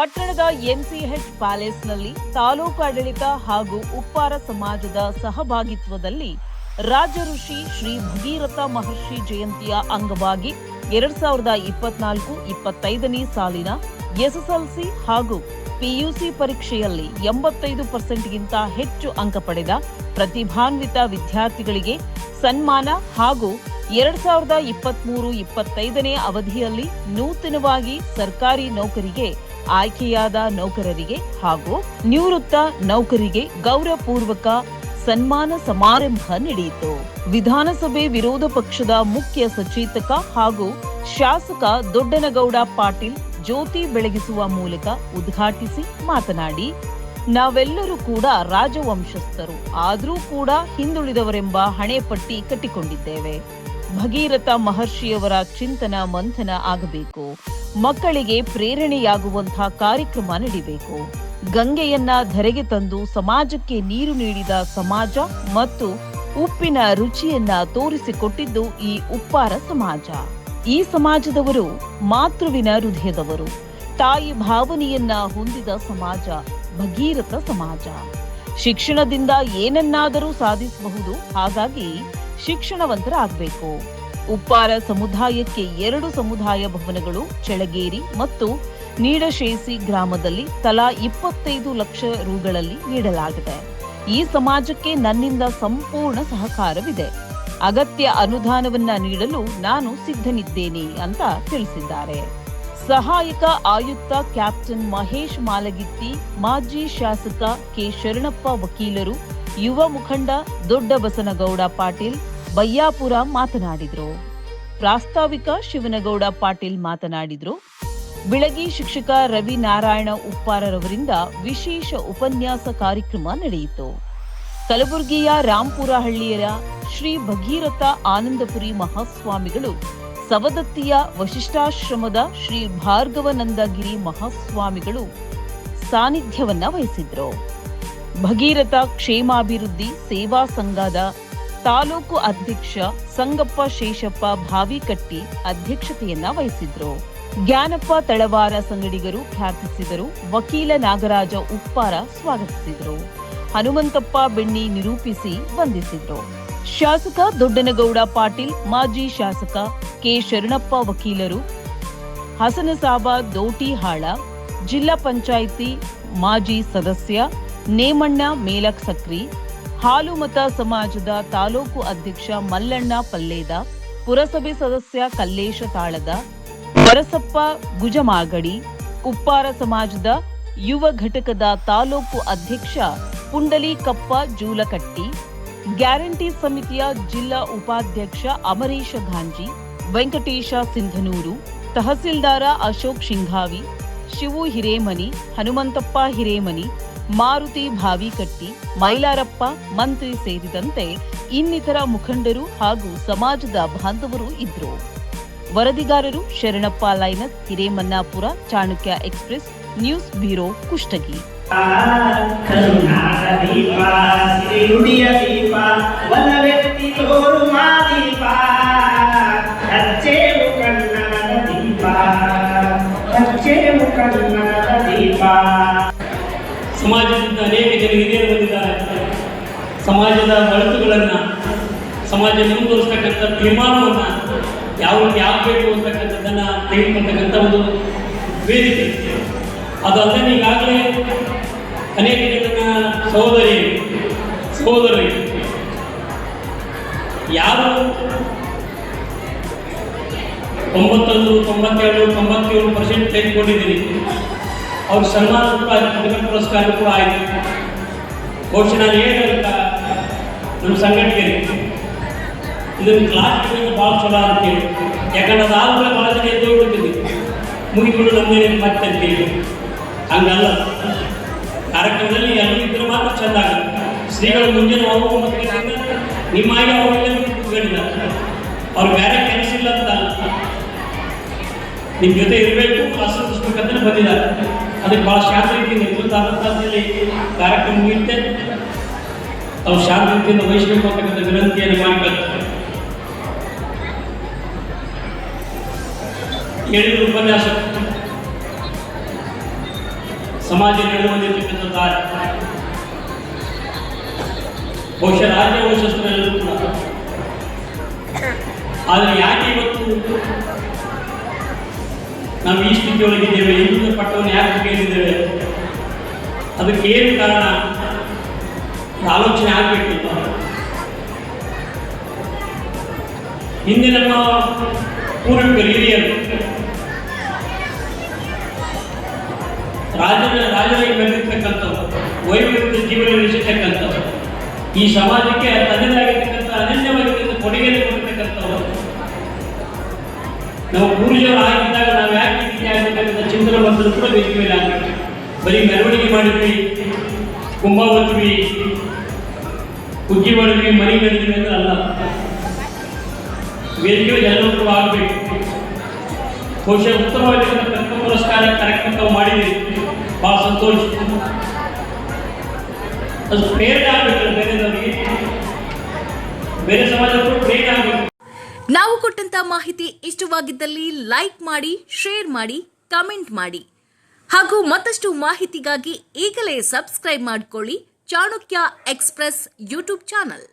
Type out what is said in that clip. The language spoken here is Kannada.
ಪಟ್ಟಣದ ಎಂಸಿಎಚ್ ಪ್ಯಾಲೇಸ್ನಲ್ಲಿ ತಾಲೂಕು ಆಡಳಿತ ಹಾಗೂ ಉಪ್ಪಾರ ಸಮಾಜದ ಸಹಭಾಗಿತ್ವದಲ್ಲಿ ರಾಜ ಋಷಿ ಶ್ರೀ ಭಗೀರಥ ಮಹರ್ಷಿ ಜಯಂತಿಯ ಅಂಗವಾಗಿ ಎರಡ್ ಸಾವಿರದ ಇಪ್ಪತ್ನಾಲ್ಕು ಇಪ್ಪತ್ತೈದನೇ ಸಾಲಿನ ಎಸ್ಎಸ್ಎಲ್ಸಿ ಹಾಗೂ ಪಿಯುಸಿ ಪರೀಕ್ಷೆಯಲ್ಲಿ ಎಂಬತ್ತೈದು ಪರ್ಸೆಂಟ್ಗಿಂತ ಹೆಚ್ಚು ಅಂಕ ಪಡೆದ ಪ್ರತಿಭಾನ್ವಿತ ವಿದ್ಯಾರ್ಥಿಗಳಿಗೆ ಸನ್ಮಾನ ಹಾಗೂ ಎರಡ್ ಸಾವಿರದ ಇಪ್ಪತ್ಮೂರು ಇಪ್ಪತ್ತೈದನೇ ಅವಧಿಯಲ್ಲಿ ನೂತನವಾಗಿ ಸರ್ಕಾರಿ ನೌಕರಿಗೆ ಆಯ್ಕೆಯಾದ ನೌಕರರಿಗೆ ಹಾಗೂ ನಿವೃತ್ತ ನೌಕರಿಗೆ ಗೌರವಪೂರ್ವಕ ಸನ್ಮಾನ ಸಮಾರಂಭ ನಡೆಯಿತು. ವಿಧಾನಸಭೆ ವಿರೋಧ ಪಕ್ಷದ ಮುಖ್ಯ ಸಚೇತಕ ಹಾಗೂ ಶಾಸಕ ದೊಡ್ಡನಗೌಡ ಪಾಟೀಲ್ ಜ್ಯೋತಿ ಬೆಳಗಿಸುವ ಮೂಲಕ ಉದ್ಘಾಟಿಸಿ ಮಾತನಾಡಿ, ನಾವೆಲ್ಲರೂ ಕೂಡ ರಾಜವಂಶಸ್ಥರು, ಆದರೂ ಕೂಡ ಹಿಂದುಳಿದವರೆಂಬ ಹಣೆಪಟ್ಟಿ ಕಟ್ಟಿಕೊಂಡಿದ್ದೇವೆ. ಭಗೀರಥ ಮಹರ್ಷಿಯವರ ಚಿಂತನ ಮಂಥನ ಆಗಬೇಕು. ಮಕ್ಕಳಿಗೆ ಪ್ರೇರಣೆಯಾಗುವಂತಹ ಕಾರ್ಯಕ್ರಮ ನಡಿಬೇಕು. ಗಂಗೆಯನ್ನ ಧರೆಗೆ ತಂದು ಸಮಾಜಕ್ಕೆ ನೀರು ನೀಡಿದ ಸಮಾಜ ಮತ್ತು ಉಪ್ಪಿನ ರುಚಿಯನ್ನ ತೋರಿಸಿಕೊಟ್ಟಿದ್ದು ಈ ಉಪ್ಪಾರ ಸಮಾಜ. ಈ ಸಮಾಜದವರು ಮಾತೃವಿನ ಹೃದಯದವರು. ತಾಯಿ ಭಾವನೆಯನ್ನ ಹೊಂದಿದ ಸಮಾಜ, ಭಗೀರಥ ಸಮಾಜ. ಶಿಕ್ಷಣದಿಂದ ಏನನ್ನಾದರೂ ಸಾಧಿಸಬಹುದು. ಹಾಗಾಗಿ ಶಿಕ್ಷಣವಂತರಾಗಬೇಕು. ಉಪ್ಪಾರ ಸಮುದಾಯಕ್ಕೆ ಎರಡು ಸಮುದಾಯ ಭವನಗಳು ಚೆಳಗೇರಿ ಮತ್ತು ನೀಡಶೇಸಿ ಗ್ರಾಮದಲ್ಲಿ ತಲಾ ಇಪ್ಪತ್ತೈದು ಲಕ್ಷ ರುಗಳಲ್ಲಿ ನೀಡಲಾಗಿದೆ. ಈ ಸಮಾಜಕ್ಕೆ ನನ್ನಿಂದ ಸಂಪೂರ್ಣ ಸಹಕಾರವಿದೆ. ಅಗತ್ಯ ಅನುದಾನವನ್ನ ನೀಡಲು ನಾನು ಸಿದ್ಧನಿದ್ದೇನೆ ಅಂತ ತಿಳಿಸಿದ್ದಾರೆ. ಸಹಾಯಕ ಆಯುಕ್ತ ಕ್ಯಾಪ್ಟನ್ ಮಹೇಶ್ ಮಾಲಗಿತ್ತಿ, ಮಾಜಿ ಶಾಸಕ ಕೆ ಶರಣಪ್ಪ ವಕೀಲರು, ಯುವ ಮುಖಂಡ ದೊಡ್ಡ ಬಸನಗೌಡ ಪಾಟೀಲ್ ಬಯ್ಯಾಪುರ ಮಾತನಾಡಿದರು. ಪ್ರಾಸ್ತಾವಿಕ ಶಿವನಗೌಡ ಪಾಟೀಲ್ ಮಾತನಾಡಿದರು. ಬಿಳಗಿ ಶಿಕ್ಷಕ ರವಿ ನಾರಾಯಣ ಉಪ್ಪಾರರವರಿಂದ ವಿಶೇಷ ಉಪನ್ಯಾಸ ಕಾರ್ಯಕ್ರಮ ನಡೆಯಿತು. ಕಲಬುರಗಿಯ ರಾಂಪುರ ಹಳ್ಳಿಯರ ಶ್ರೀ ಭಗೀರಥ ಆನಂದಪುರಿ ಮಹಾಸ್ವಾಮಿಗಳು, ಸವದತ್ತಿಯ ವಶಿಷ್ಠಾಶ್ರಮದ ಶ್ರೀ ಭಾರ್ಗವನಂದಗಿರಿ ಮಹಾಸ್ವಾಮಿಗಳು ಸಾನ್ನಿಧ್ಯವನ್ನ ವಹಿಸಿದ್ರು. ಭಗೀರಥ ಕ್ಷೇಮಾಭಿವೃದ್ಧಿ ಸೇವಾ ಸಂಘದ ತಾಲೂಕು ಅಧ್ಯಕ್ಷ ಸಂಗಪ್ಪ ಶೇಷಪ್ಪ ಭಾವಿಕಟ್ಟಿ ಅಧ್ಯಕ್ಷತೆಯನ್ನ ವಹಿಸಿದ್ರು. ಜ್ಞಾನಪ್ಪ ತಳವಾರ ಸಂಗಡಿಗರು ಪ್ರಾರ್ಥಿಸಿದರು. ವಕೀಲ ನಾಗರಾಜ ಉಪ್ಪಾರ ಸ್ವಾಗತಿಸಿದರು. ಹನುಮಂತಪ್ಪ ಬೆಣ್ಣಿ ನಿರೂಪಿಸಿ ವಂದಿಸಿದ್ರು. ಶಾಸಕ ದೊಡ್ಡನಗೌಡ ಪಾಟೀಲ್, ಮಾಜಿ ಶಾಸಕ ಕೆ ಶರಣಪ್ಪ ವಕೀಲರು, ಹಸನಸಾಬ ದೋಟಿಹಾಳ, ಜಿಲ್ಲಾ ಪಂಚಾಯಿತಿ ಮಾಜಿ ಸದಸ್ಯ ನೇಮಣ್ಣ ಮೇಲಕ್ ಸಕ್ರಿ ಹಾಲುಮತ ಸಮಾಜದ ತಾಲೂಕು ಅಧ್ಯಕ್ಷ ಮಲ್ಲಣ್ಣ ಪಲ್ಲೇದ, ಪುರಸಭೆ ಸದಸ್ಯ ಕಲ್ಲೇಶ ತಾಳದ ಬರಸಪ್ಪ ಗುಜಮಾಗಡಿ, ಉಪ್ಪಾರ ಸಮಾಜದ ಯುವ ಘಟಕದ ತಾಲೂಕು ಅಧ್ಯಕ್ಷ ಪುಂಡಲೀಕಪ್ಪ ಜೂಲಕಟ್ಟಿ, ಗ್ಯಾರಂಟಿ ಸಮಿತಿಯ ಜಿಲ್ಲಾ ಉಪಾಧ್ಯಕ್ಷ ಅಮರೀಶ ಗಾಂಜಿ, ವೆಂಕಟೇಶ ಸಿಂಧನೂರು, ತಹಸೀಲ್ದಾರ ಅಶೋಕ್ ಶಿಂಘಾವಿ, ಶಿವು ಹಿರೇಮನಿ, ಹನುಮಂತಪ್ಪ ಹಿರೇಮನಿ ಮಾರುತಿ ಭಾವಿಕಟ್ಟಿ ಮೈಲಾರಪ್ಪ, ಮಂತ್ರಿ ಸೇರಿದಂತೆ ಇನ್ನಿತರ ಮುಖಂಡರು ಹಾಗೂ ಸಮಾಜದ ಬಾಂಧವರು ಇದ್ದರು. ವರದಿಗಾರರು Sharanappa Lainat, Hiremannapur, Chanakya express, news bureau Kushtagi. ಸಮಾಜದ ಒಳತುಗಳನ್ನು ಸಮಾಜ ಮುಂದುವರಿಸ್ತಕ್ಕಂಥ ತೀರ್ಮಾನವನ್ನು ಯಾವ ಯಾವ ಬೇಕು ಅಂತಕ್ಕಂಥದ್ದನ್ನು ತೆಗೆದುಕೊಳ್ತಕ್ಕಂಥ ಒಂದು ವೇದಿಕೆ. ಅದಲ್ಲದೆ ಈಗಾಗಲೇ ಅನೇಕ ಜನ ಸಹೋದರಿ ಸಹೋದರಿ ಯಾರು ತೊಂಬತ್ತೊಂದು, ತೊಂಬತ್ತೆರಡು, ತೊಂಬತ್ತೇಳು ಪರ್ಸೆಂಟ್ ತೆಗೆದುಕೊಂಡಿದ್ದೀನಿ ಅವ್ರ ಸನ್ಮಾನ ಕೂಡ ಪುರಸ್ಕಾರ ಕೂಡ ಆಯಿತು. ಘೋಷಣೆ ಏನಿರುತ್ತಾ ನಮ್ಮ ಸಂಘಟನೆಗೆ ಇದನ್ನು ಕ್ಲಾಸ್ ಭಾಳ ಚಲೋ ಅಂತೇಳಿ ಯಾಕಂದ್ರೆ ಅದಾದ್ಮೇಲೆ ಭಾಳ ಜನ ಎದ್ದು ಹೋಗ್ಬಿಟ್ಟಿದ್ವಿ. ಮುಗಿದ್ಬಿಡು ನಮ್ಮನೆ ಮತ್ತೆ ಅಂತೇಳಿ ಹಂಗಲ್ಲ. ಕಾರ್ಯಕ್ರಮದಲ್ಲಿ ಎಲ್ಲರೂ ಇದ್ರೆ ಮಾತ್ರ ಚಂದ ಆಗುತ್ತೆ. ಶ್ರೀಗಳು ಮುಂಜಾನೆ ಹೋಗುವ ಮಕ್ಕಳಿಂದ ನಿಮ್ಮಾಗಿ ಅವರೆಲ್ಲ ಕೂತ್ಕೊಂಡಿದ್ದಾರೆ. ಅವ್ರು ಬೇರೆ ಕೆಲಸ ಇಲ್ಲ ಅಂತ. ನಿಮ್ಮ ಜೊತೆ ಇರಬೇಕು ಆಸ್ವಾದಿಸ್ಬೇಕಂತ ಬಂದಿದ್ದಾರೆ. ಅದಕ್ಕೆ ಭಾಳ ಶಾಂತ ನಿರ್ವೃತ್ತ ಆದಂಥದ್ದಲ್ಲಿ ಕಾರ್ಯಕ್ರಮ ಮುಗಿಯುತ್ತೆ ತಾವು ಶಾಂತಿಯನ್ನು ವಹಿಸಬೇಕು ಅಂತಕ್ಕಂಥ ವಿನಂತಿಯನ್ನು ಮಾಡಿಕೊಳ್ತಾರೆ ಹೇಳಿದ ಉಪನ್ಯಾಸ. ಸಮಾಜ ನಡೆಯುವಂತಿರ್ತಕ್ಕಂಥ ದಾರಿ. ಬಹುಶಃ ರಾಜ್ಯ ವಂಶಸ್ಥರೆಲ್ಲರೂ ಕೂಡ. ಆದರೆ ಯಾಕೆ ಇವತ್ತು ನಾವು ಈ ಸ್ಥಿತಿಯೊಳಗಿದ್ದೇವೆ? ಹಿಂದಿನ ಪಟ್ಟವನ್ನು ಯಾಕೆ ಕೇಳಿದ್ದೇವೆ? ಅದಕ್ಕೆ ಏನು ಕಾರಣ? ಆಲೋಚನೆ ಆಗಬೇಕು ಹಿಂದೆ ನಮ್ಮ ಪೂರ್ವಿಕರು ಹಿರಿಯರು ರಾಜನ ರಾಜನಿಗೆ ಬೆಳೆದಿರ್ತಕ್ಕಂಥವ್ರು ವೈವಿಧ್ಯ ಜೀವನ ನಡೆಸಿರ್ತಕ್ಕಂಥವ್ರು ಈ ಸಮಾಜಕ್ಕೆ ತನ್ನದಾಗಿರ್ತಕ್ಕಂಥ ಅನನ್ಯವಾಗಿರ್ತಕ್ಕಂಥ ಕೊಡುಗೆಯನ್ನು ಕೊಡ್ತಕ್ಕಂಥವ್ರು. ನಾವು ಪೂರ್ವಜರು ಆಗಿದ್ದಾಗ ನಾವು ಯಾಕೆ ರೀತಿ ಆಗಿರ್ತಕ್ಕಂಥ ಚಿಂತನೆ ಬಂದರೂ ಕೂಡ ವೇದಿಕೆ ಮೇಲೆ ಆಗಬೇಕು. ಬರೀ ಮೆರವಣಿಗೆ ಮಾಡಿದ್ವಿ ಕುಂಭ ಹೊತ್ವಿ ಕುಗ್ಗಿ ಮಾಡಿದ್ವಿ ಮನೆ ಮಾಡಿದ್ವಿ ಅಂದ್ರೆ ಅಲ್ಲ. ವೇದಿಕೆ ಎಲ್ಲರೂ ಕೂಡ ಆಗಬೇಕು. ಬಹುಶಃ ಉತ್ತಮವಾಗಿರ್ತಕ್ಕಂಥ ಪುರಸ್ಕಾರ ಕಾರ್ಯಕ್ರಮ ಮಾಡಿದ್ದೀರಿ. ಬಹಳ ಸಂತೋಷ. ಅದು ಪ್ರೇರಣೆ ಆಗಬೇಕು ಬೇರೆದವರಿಗೆ ಬೇರೆ ಸಮಾಜಕ್ಕೂ ಪ್ರೇರಣೆ ಆಗಬೇಕು. ನಾವು ಕೊಟ್ಟಂತ ಮಾಹಿತಿ ಇಷ್ಟವಾಗಿದ್ದಲ್ಲಿ ಲೈಕ್ ಮಾಡಿ ಶೇರ್ ಮಾಡಿ ಕಮೆಂಟ್ ಮಾಡಿ. ಹಾಗೂ ಮತ್ತಷ್ಟು ಮಾಹಿತಿಗಾಗಿ ಈಗಲೇ ಸಬ್ಸ್ಕ್ರೈಬ್ ಮಾಡಿಕೊಳ್ಳಿ. Chanakya express YouTube channel